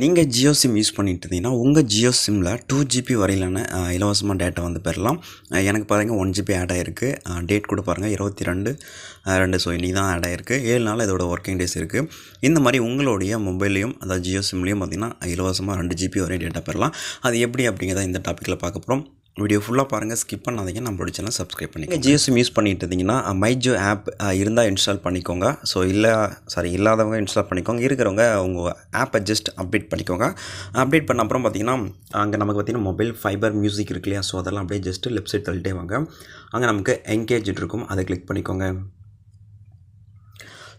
நீங்கள் Jio sim use பண்ணிட்டு இருந்தீங்கன்னா உங்கள் ஜியோ சிம்மில் டூ ஜிபி வரையிலான இலவசமாக டேட்டா வந்து பெறலாம். எனக்கு பாருங்கள் ஒன் ஜிபி ஆட் ஆகிருக்கு டேட் கூட பாருங்கள் இருபத்தி ரெண்டு ரெண்டு. ஸோ இன்றைக்கி தான் ஆட் ஆகிருக்கு ஏழு நாள் இதோட ஒர்க்கிங் டேஸ் இருக்குது இந்த மாதிரி உங்களுடைய மொபைல்லையும் அதாவது ஜியோ சிம்லேயும் பார்த்திங்கன்னா இலவசமாக ரெண்டு ஜிபி வரை டேட்டா பெறலாம். அது எப்படி அப்படிங்கிறத இந்த டாப்பிக்கில் பார்க்க போகிறோம் வீடியோ ஃபுல்லாக பாருங்கள் ஸ்கிப் பண்ணாதீங்க. நம்மளோட சேனல் சப்ஸ்கிரைப் பண்ணிக்கோங்க. நீங்கள் ஜியோ சிம் யூஸ் பண்ணிட்டு இருந்தீங்கன்னா மைஜோ ஆப் இருந்தால் இன்ஸ்டால் பண்ணிக்கோங்க. ஸோ இல்லை சாரி இல்லாதவங்க இன்ஸ்டால் பண்ணிக்கோங்க. இருக்கிறவங்க உங்கள் ஆப்பை ஜஸ்ட் அப்டேட் பண்ணிக்கோங்க. அப்டேட் பண்ண அப்புறம் பார்த்தீங்கன்னா அங்கே நமக்கு பார்த்தீங்கன்னா மொபைல் ஃபைபர் மியூசிக் இருக்கு இல்லையா? ஸோ அதெல்லாம் அப்படியே ஜஸ்ட்டு லெஃப்ட் சைட் தள்ளிட்டே வாங்க. அங்கே நமக்கு என்கேஜ் இருக்கும். அதை கிளிக் பண்ணிக்கோங்க.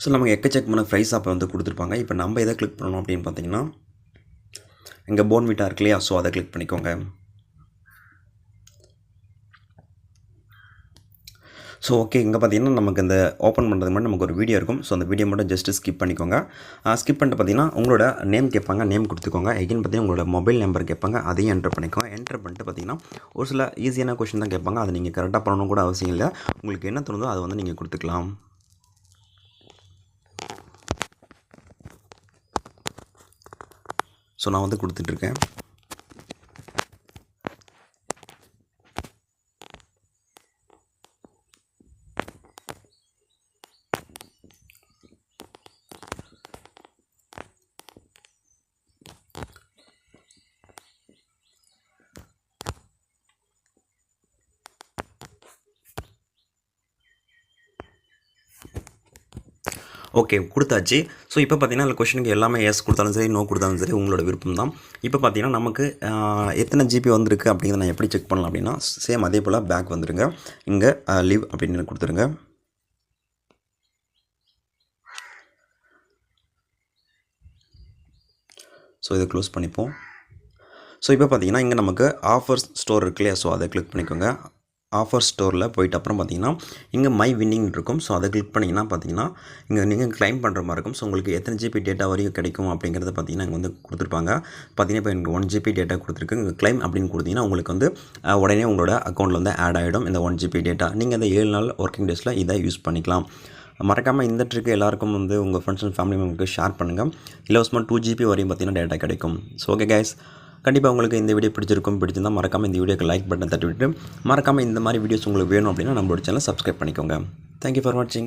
ஸோ நமக்கு எக்கச்சக்கமான ப்ரைஸ் ஆப்பை வந்து கொடுத்துருப்பாங்க. இப்போ நம்ம எதை கிளிக் பண்ணணும் அப்படின்னு பார்த்தீங்கன்னா இங்கே போன்மீட்டா இருக்கு இல்லையா? ஸோ அதை கிளிக் பண்ணிக்கோங்க. ஸோ ஓகே இங்கே பார்த்தீங்கன்னா நமக்கு இந்த ஓப்பன் பண்ணுறது மட்டும் நமக்கு ஒரு வீடியோ இருக்கும். ஸோ அந்த வீடியோ மட்டும் ஜஸ்ட்டு ஸ்கிப் பண்ணிக்கோங்க. ஸ்கிப் பண்ணிட்டு பார்த்தீங்கன்னா உங்களோட நேம் கேட்பாங்க நேம் கொடுத்துக்கோங்க. எகின் பார்த்தீங்கன்னா உங்களோட மொபைல் நம்பர் கேட்பாங்க அதையும் என்டர் பண்ணிக்கோங்க. என்டர் பண்ணிட்டு பார்த்தீங்கன்னா ஒரு சில ஈஸியான கொஷின் தான் கேட்பாங்க. அதை நீங்கள் கரெக்டாக பண்ணணும் கூட அவசியம் இல்லை. உங்களுக்கு என்ன தோணுதோ அதை வந்து நீங்கள் கொடுத்துக்கலாம். ஸோ நான் வந்து கொடுத்துட்ருக்கேன் ஓகே கொடுத்தாச்சு. ஸோ இப்போ பார்த்தீங்கன்னா அந்த கொஷனுக்கு எல்லாமே எஸ் கொடுத்தாலும் சரி நோ கொடுத்தாலும் சரி உங்களோட விருப்பம் தான் இப்போ பார்த்தீங்கன்னா நமக்கு எத்தனை ஜிபி வந்திருக்கு அப்படிங்கிறத நான் எப்படி செக் பண்ணலாம் அப்படின்னா சேம் அதே போல் பேக் வந்துருங்க. இங்கே லிவ் அப்படின்னு கொடுத்துருங்க. ஸோ இதை க்ளோஸ் பண்ணிப்போம். ஸோ இப்போ பார்த்தீங்கன்னா இங்கே நமக்கு ஆஃபர்ஸ் ஸ்டோர் இருக்கு இல்லையா? ஸோ அதை கிளிக் பண்ணிக்கோங்க. ஆஃபர் ஸ்டோரில் போயிட்டு அப்புறம் பார்த்தீங்கன்னா இங்கே மை வின்னிங் இருக்கும். ஸோ அதை கிளிக் பண்ணிங்கன்னா பார்த்தீங்கன்னா இங்கே நீங்கள் க்ளைம் பண்ணுற மாதிரி இருக்கும். ஸோ உங்களுக்கு எத்தனை ஜிபி டேட்டா வரைக்கும் கிடைக்கும் அப்படிங்கிறத பார்த்தீங்கன்னா இங்கே வந்து கொடுத்துருப்பாங்க. பார்த்தீங்கன்னா இப்போ எனக்கு ஒன் ஜிபி டேட்டா கொடுத்துருக்கு. இங்கே க்ளைம் அப்படின்னு கொடுத்தீங்கன்னா உங்களுக்கு வந்து உடனே உங்களோட அக்கௌண்ட்டில் வந்து ஆட் ஆகிடும் இந்த ஒன் ஜிபி டேட்டா நீங்கள் இந்த ஏழு நாள் ஒர்க்கிங் டேஸில் இதை யூஸ் பண்ணிக்கலாம். மறக்காமல் இந்த ட்ரிக்கு எல்லாருக்கும் வந்து உங்கள் ஃப்ரெண்ட்ஸ் அண்ட் ஃபேமிலி மெம்பருக்கு ஷேர் பண்ணுங்கள் இலவசமாக டூ ஜிபி வரையும் பார்த்தீங்கன்னா டேட்டா கிடைக்கும். ஸோ ஓகே கேஸ் கண்டிப்பாக உங்களுக்கு இந்த வீடியோ பிடிச்சிருக்கும் பிடிச்சிருந்தா மறக்காமல் இந்த வீடியோக்கு லைக் பட்டன் தட்டி விட்டு மறக்காமல் இந்த மாதிரி வீடியோஸ் உங்களுக்கு வேணும் அப்படின்னா நம்மளோட சேனல் சப்ஸ்கிரைப் பண்ணிக்கோங்க. தேங்க்யூ ஃபார் வாட்சிங்